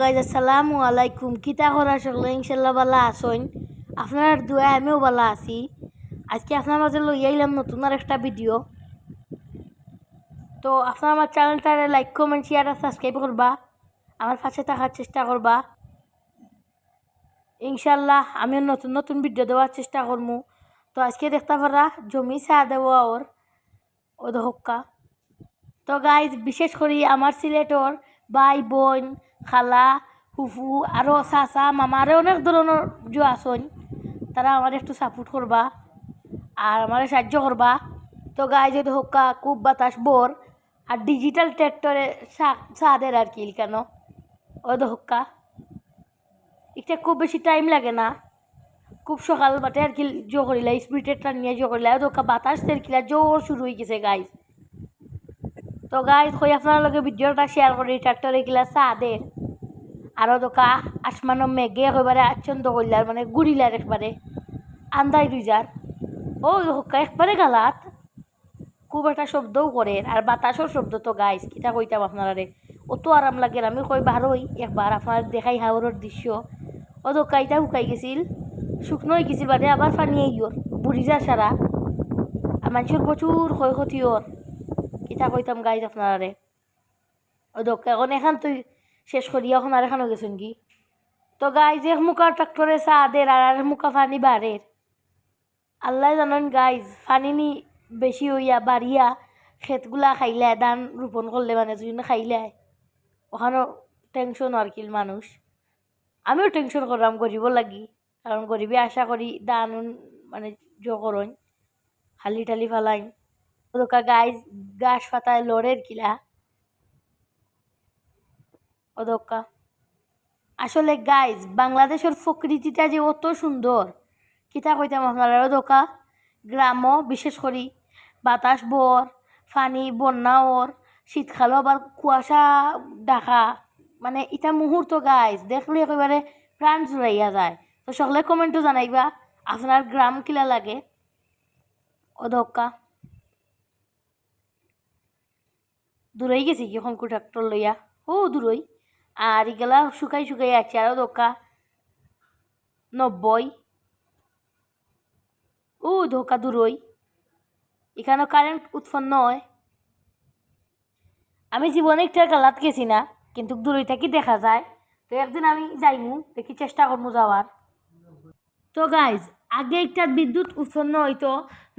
Guys, আসসালামু আলাইকুম। কিতা করা সকলে? ইনশাল্লাহ বালা আসইন আপনার দুয়া আমিও বালা আছি। আজকে আপনার মাঝে লই আইলাম নতুন আর একটা ভিডিও। তো আপনার আমার চ্যানেলটারে লাইক কমেন্ট শেয়ার আর সাবস্ক্রাইব করবা। আমার পাশে থাকার চেষ্টা করবা। ইনশাল্লাহ আমিও নতুন নতুন ভিডিও দেওয়ার চেষ্টা করব তো আজকে দেখতে পারা জমি চা দেওয়া ওর ও হক্কা। তো গাইজ, বিশেষ করে আমার সিলেটর ভাই বোন খালা, ফুফু আরও চাচা মামা আরও অনেক ধরনের যে আসন তারা আমার একটু সাপোর্ট করবা আর আমার সাহায্য করবা তো গায়ে যদি হোক্কা খুব বাতাস বোর আর ডিজিটাল ট্র্যাক্টরে সাদের আর কি কেন ওই তো এটা খুব বেশি টাইম লাগে না। খুব সকাল বাটে আর কি জো করিলা স্পিডেরটা নিয়ে জো করিলা তো বাতাস তেরকিলা জোর শুরু হয়ে গেছে গাইজ তো গাইজ কই আপনার লগে ভিডিওটা শেয়ার করি ট্রাক্টর এগুলা সাদের আরও দোকা আসমানো মেঘে একেবারে আচ্ছন্দ করলার মানে গুড়িলার একবারে। আন্দাই রুইজার ও হোক্কা একবারে গালাত। খুব একটা শব্দও করে আর বাতাসও শব্দ তো গাইজ কিতা কইতাম আপনারা রে অত আরাম লাগে আমি কই বারোই একবার আপনার দেখাই হাওরের দৃশ্য। ও দোকা ইটা শুকাই গেছিল, শুকনো হয়ে গেছিল বাদে আবার পানি আইয়র বুড়ি যা সারা। আর মানুষের প্রচুর ক্ষয়ক্ষতি ওর। কিতা কইতাম গাইজ আপনারে ও দোক, এখন এখান তুই শেষ করি এখন আর এখানে গেছেন কি তো গাইজ এক মুখা ট্রাক্টরে চা দের আর আর মুখা ফানি বাড়ের আল্লাহ জানেন গাইজ ফানি নি বেশি হইয়া বাড়িয়া ক্ষেতগুলা খাইলে, ধান রোপণ করলে মানে যদি খাইলে। ওখানেও টেনশন আর কি মানুষ। আমিও টেনশন করলাম গরিব লাগি। কারণ গরিবে আশা করি দান মানে জো করইন হালি টালি ফালাইন ওদকা গাছ গাছ পাতায় লড়ের কিলা। ওদকা। আসলে গাইজ বাংলাদেশের প্রকৃতিটা যে অত সুন্দর, কিতা কইতাম আপনারা, ওদকা? গ্রামও বিশেষ করি, বাতাস বর ফানি, বন্যা, ওর, শীতকালও আবার কুয়াশা ডাকা মানে এটা মুহূর্ত গাইজ দেখলে একেবারে প্রাণ জুড়াইয়া যায়। তো সকলে কমেন্টও জানাইবা, আপনার গ্রাম কিলা লাগে? ওদকা। দূরই গেছি কি শঙ্কু ট্রাক্টর লইয়া? ও, দূরই। আর ইগেলা শুকাই শুকাই আছে আরও দোকা নব্বই ও, ধোকা দূরই। এখানেও কারেন্ট উৎপন্ন হয়। আমি জীবনে একটা গালাত গেছি না, কিন্তু দূরই থাকি দেখা যায়? তো একদিন আমি যাইমু, দেখি চেষ্টা করব যাওয়ার। তো গাইজ আগে একটা বিদ্যুৎ উৎপন্ন হইতো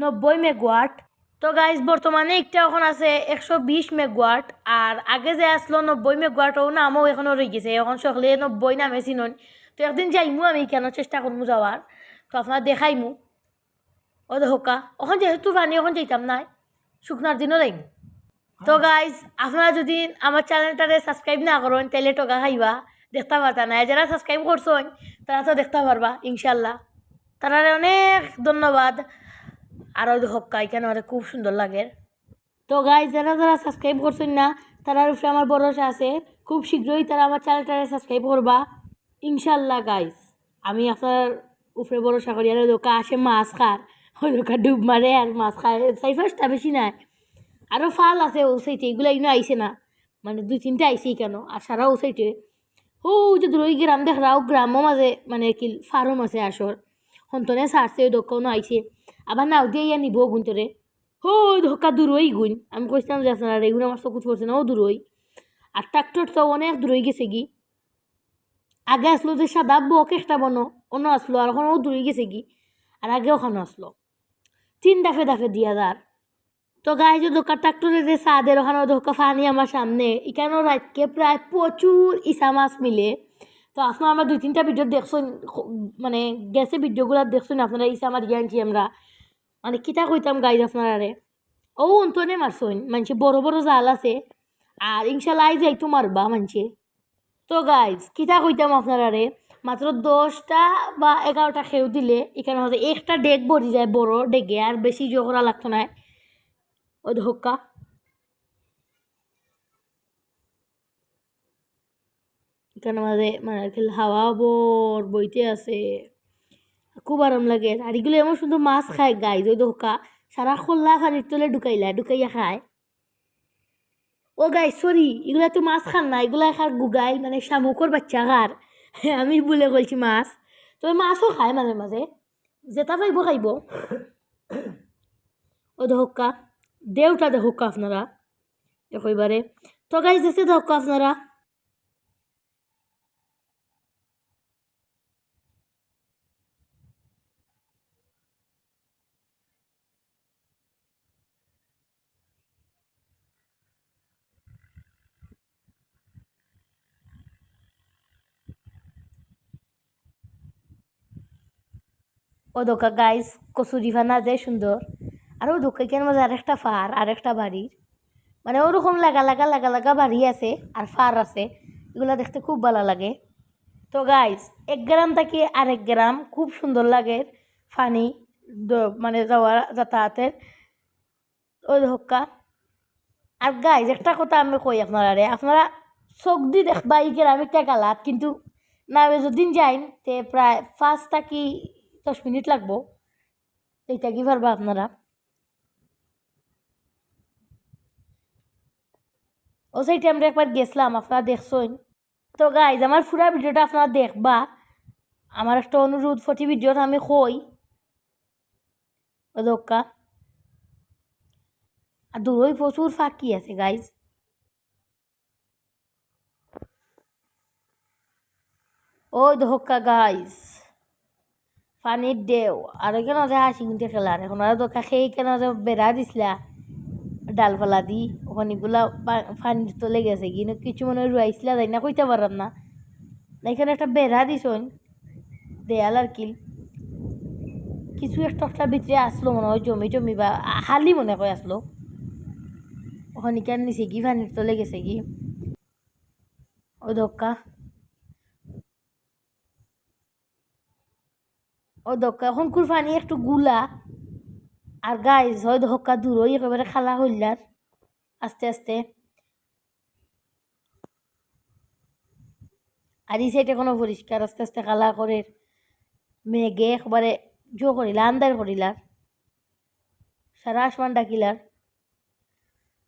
নব্বই মেগাওয়াট তো গাইজ বর্তমানে একটা এখন আছে একশো বিশ মেগাওয়াট আর আগে যে আসলো নব্বই মেগাওয়াট ও নামও এখনও রয়ে গেছে। এখন সকলে নব্বই নামে চিনন। তো একদিন যাইমু আমি কেন চেষ্টা করব যাওয়ার? তো আপনার দেখাইমু। ও হোকা এখন যেহেতু পানি এখন যাইতাম নাই শুকনার দিনও যাইম। তো গাইজ আপনারা যদি আমার চ্যানেলটারে সাবস্ক্রাইব না করেন তাহলে টকা খাইবা দেখতে পারতা না। যারা সাবস্ক্রাইব করছেন তারা তো দেখতে পারবা ইনশাল্লাহ তারা অনেক ধন্যবাদ। আর ওই হক্কা, এখানে আমার খুব সুন্দর লাগে। তো গাইজ যারা যারা সাবস্ক্রাইব করছেন না তারার উপরে আমার ভরসা আছে। খুব শীঘ্রই তারা আমার চ্যানেলটারে সাবস্ক্রাইব করবা। ইনশাল্লাহ গাইজ আমি আপনার উপরে ভরসা করি। আর ওই দোকা আসে মাছ খার ওই দোকা ডুব মারে আর মাছ খায়। সাই ফার্স্টটা বেশি নাই। আরও ফাল আছে ও সাইটে এগুলো ইনো আইসে না। মানে দুই তিনটে আইসেই কেন আর সারা ও সাইটে ও যে দুই গ্রাম দেখরাও গ্রামও মাঝে মানে কি ফার্ম আছে আসর। সন্তনে সারছে, ওই দোকানও আইসে আবার নাও দিয়ে ইয়া নিব গুণতরে হো, ধোকা দূরই গুণ। আমি কইছিলাম যে আপনারা এগুলো আমার চকুত পড়ছে না, ও দূরই। আর ট্রাক্টর তো অনেক দূরই গেছে কি আগে আসলো যে সাদা বক একটা বনো, অন্য আসলো, আর ওখানে ও দূরই গেছে কি আর আগে ওখানে আসলো। তিন দাফে দাফে দিয়া যার তো গায়ে যে দোকান ট্রাক্টরে যে সাদের ওখানে ধোকা ফানি আমার সামনে। এখানেও রাতকে প্রায় প্রচুর ইসা মাছ মিলে। তো আপনার আমরা দুই তিনটা ভিডিও দেখছেন মানে গেছে ভিডিওগুলো দেখছেন আপনারা ইসা মার গিয়ানছি আমরা। মানে কিতা কইতাম গাইজ আপনারা ও অন্তনে মারছেন মানুষে বড় বড় জাল আছে, আর ইনশাল্লাহ আই যাইতো মারবা মানুষে তো গাইজ কিতা কইতাম আপনারা মাত্র দশটা বা এগারোটা খেউ দিলে, এখানে হচ্ছে একটা ডেক ভরি যায় বড় ডেকে, আর বেশি জো করা লাগতো না। ও ধোকা এখানে মাঝে মানে হাওয়া বর বইতে আছে। খুব আরাম লাগে। আর এগুলো এমন সুন্দর মাছ খায় গাই ওই ধোকা। সারা খোল্লা খানির তলে ঢুকাইলা ঢুকাইয়া খায়। ও গাই সরি এগুলা তো মাছ খান না এগুলা খার গুগাই মানে শামুকর বাচ্চা খার। আমি বলে বলছি মাছ। তবে মাছও খায় মাঝে মাঝে যেটা পাইব খাইব। ও দহক্কা দেউটা দহক্কা আপনারা একেবারে তো গাই যেতে দহক্কা আপনারা। ও দোকা গাইস কচুরি ফানা যে সুন্দর আর ও দোকা কেন মাঝে আরেকটা ফার আরেকটা বাড়ির মানে ওরকম লাগা লাগা লাগা লাগা বাড়ি আছে আর ফার আছে। এগুলো দেখতে খুব ভালো লাগে। তো গাইস এক গ্রাম থেকে আরেক গ্রাম খুব সুন্দর লাগে ফানি মানে যাওয়া যাতায়াতের ওই ধক্কা আর গাইজ, একটা কথা আমি কই আপনারা রে আপনারা চোখ দি দেখবা এই গ্রামে টেকালাত, কিন্তু না যদি যাইন তে প্রায় ফার্স্ট থাকি দশ মিনিট লাগবো। এইটা কি পারবা আপনারা? ও সেইটা আমরা একবার গেছিলাম, আপনারা দেখছেন তো গাইজ আমার পুরা ভিডিওটা আপনারা দেখবা। আমার একটা অনুরোধ ফটি ভিডিওটা আমি কই দোকা আর দূরই প্রচুর ফাঁকি আছে গাইজ ওই ধোকা গাইজ পানির দেও। আর কেন যে হাসি গুনতে খেলার এখন আর ধোকা খেয়ে কেন যে বেড়া দিছিলা। ডালপালা দি। ওখানেগুলা পানির তলে গেছে কিন্তু কিছু মনে রুয়াইছিলা যাই না কইতে পারাম না। এখানে একটা বেড়া দিছন দেয়াল আর কিল। কিছু একটা একটা ভিতরে আসলো মনে হয়। জমি জমি বা হালি মনে হয় আসলো ওখানে কেন নিছে কি? পানির তলে গেছে কি? ও দক্কা ও দক্কা শঙ্কুর পানি একটু গুলা। আর গাইজ হয় দক্কা দূরই একেবারে খালা হইলার। আস্তে আস্তে। আর এই সাইডে কোনো পরিষ্কার, আস্তে আস্তে খালা করে মেঘে একবারে জো করিলা, আন্দার করিলার সারা আসমান ডাকিলার।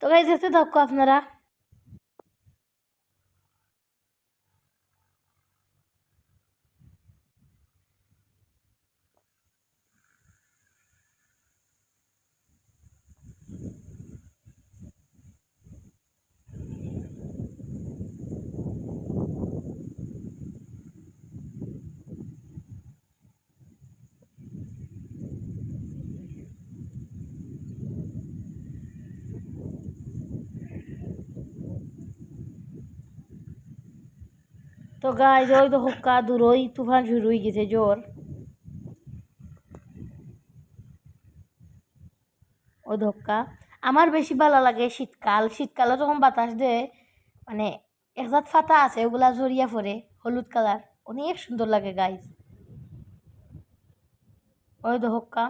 তো গাইজ এসে থাকো আপনারা। তো গাইজ ওই তো হুক্কা দূরই তুফান শুরু হয়ে গেছে, জোর। ও ধক্কা আমার বেশি ভালো লাগে শীতকাল। শীতকালে যখন বাতাস দেয় মানে একজাত ফাতা আছে, ওগুলা জড়িয়া পড়ে, হলুদ কালার। অনেক সুন্দর লাগে গাইজ ওই ধক্কা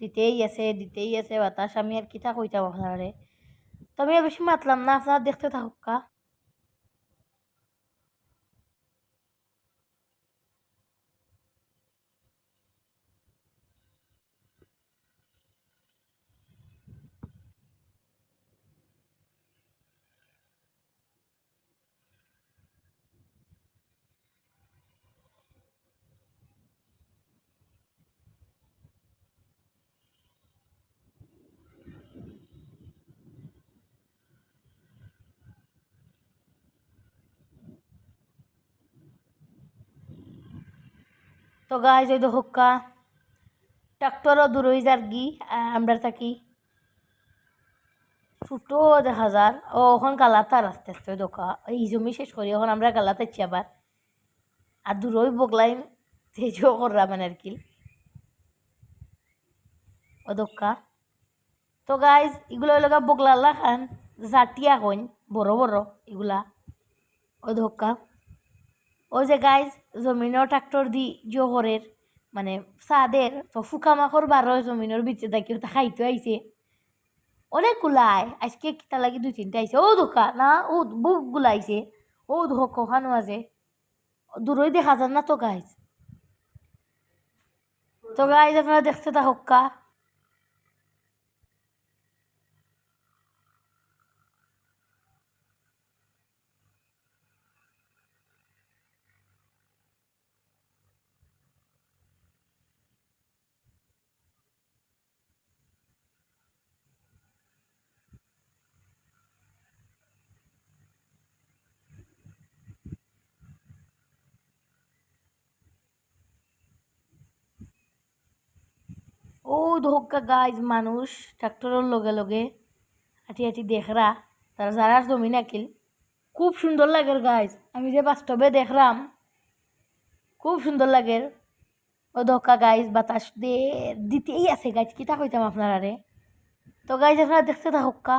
দিতেই আছে দিতেই আছে বাতাস। আমি আর কিতা কইতাম আপনারে তবে আর বেশি মাতলাম না, আপনারা দেখতে থাকুকা তো গাইজ ওই হুক্কা ট্রাক্টরও দূর হয়ে যার গি আমরা থাকি। ছোটো দেখা যার। ও ওখান গালাতার আস্তে আস্তে ওই দোকা এই জমি শেষ করি, এখন আমরা গালাতে যাচ্ছি আবার। আর দূরই বগলাইন তেজও করলাম আর কি। ও দোকা তো গাইজ, এগুলো লগা বগলাল্লা খান জাটিয়া কইন, বড় বড় এগুলা। ও ধোকা ও যে গাইজ জমিনও ট্রাক্টর দি জোহরের মানে সাদের তো ফুকা মাখর বারো জমিনের ভিতরে দেখি ওটা খাইতে আইছে। অনেকগুলা আয় আজকে কিতা লাগি দুই তিনটা আইছে। ও ধোকা, না ও বুকগুলা আইছে ও ধোক ওখানো আছে দূরই দেখা যান না তো গাইজ তো গাইজ আপনারা দেখতে থাকা ও ধোকা, গাইজ, মানুষ, ট্রাক্টরের লগে লগে হাঁটি হাঁটি দেখরা, তারা যারা জমি নাকিল। খুব সুন্দর লাগে গাইজ, আমি যে বাস্তবে দেখলাম খুব সুন্দর লাগে ও ধোকা, গাইজ, বাতাস দিতেই আছে, গাইজ, কিতা কইতাম আপনারা রে তো গাইজ, আপনারা দেখতে থাকা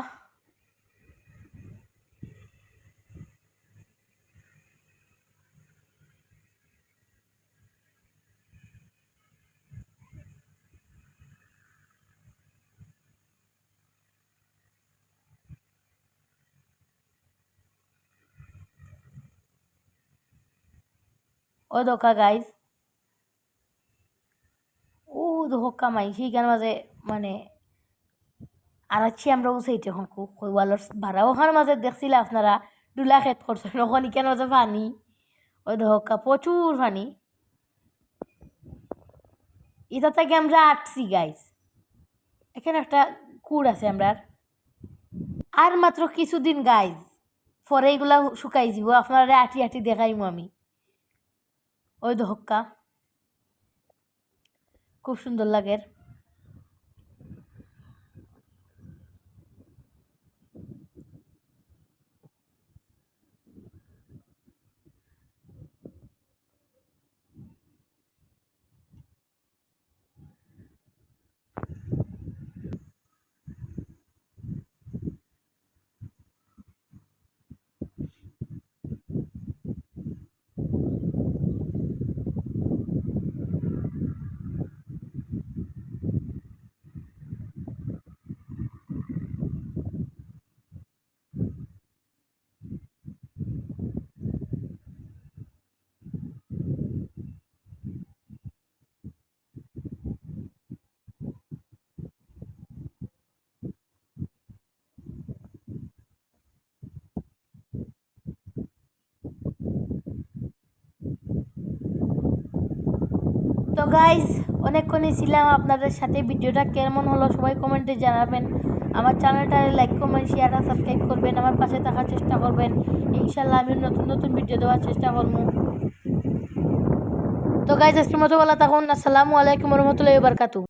ও ধোকা গাইজ ও ধোকা মাই সেই সেইখান মাঝে মানে আর আছি আমরা উসাইতে এখন ওয়ালের ভাড়া ওখান মাঝে দেখছিলে আপনারা ডুলা খেত করছেন ওখান ইখান মাঝে পানি ওই ধোকা প্রচুর পানি এটা থেকে আমরা আটছি গাইজ এখানে একটা কুড় আছে আমরা আর মাত্র কিছুদিন গাইজ পরে এগুলা শুকাই যাব আপনারা আটি আটি দেখাইমু আমি ওই ধোক্কা। খুব সুন্দর লাগে তো গাইস অনেকক্ষণই ছিলাম আপনাদের সাথে। ভিডিওটা কেমন হলো সবাই কমেন্টে জানাবেন। আমার চ্যানেলটা লাইক কমেন্ট শেয়ার আর সাবস্ক্রাইব করবেন। আমার পাশে থাকার চেষ্টা করবেন। ইনশাল্লাহ আমি নতুন নতুন ভিডিও দেওয়ার চেষ্টা করব। তো গাইজ আজকের মতো বলা তখন আসসালামু আলাইকুম রহমতুল্লাহ বারকাতু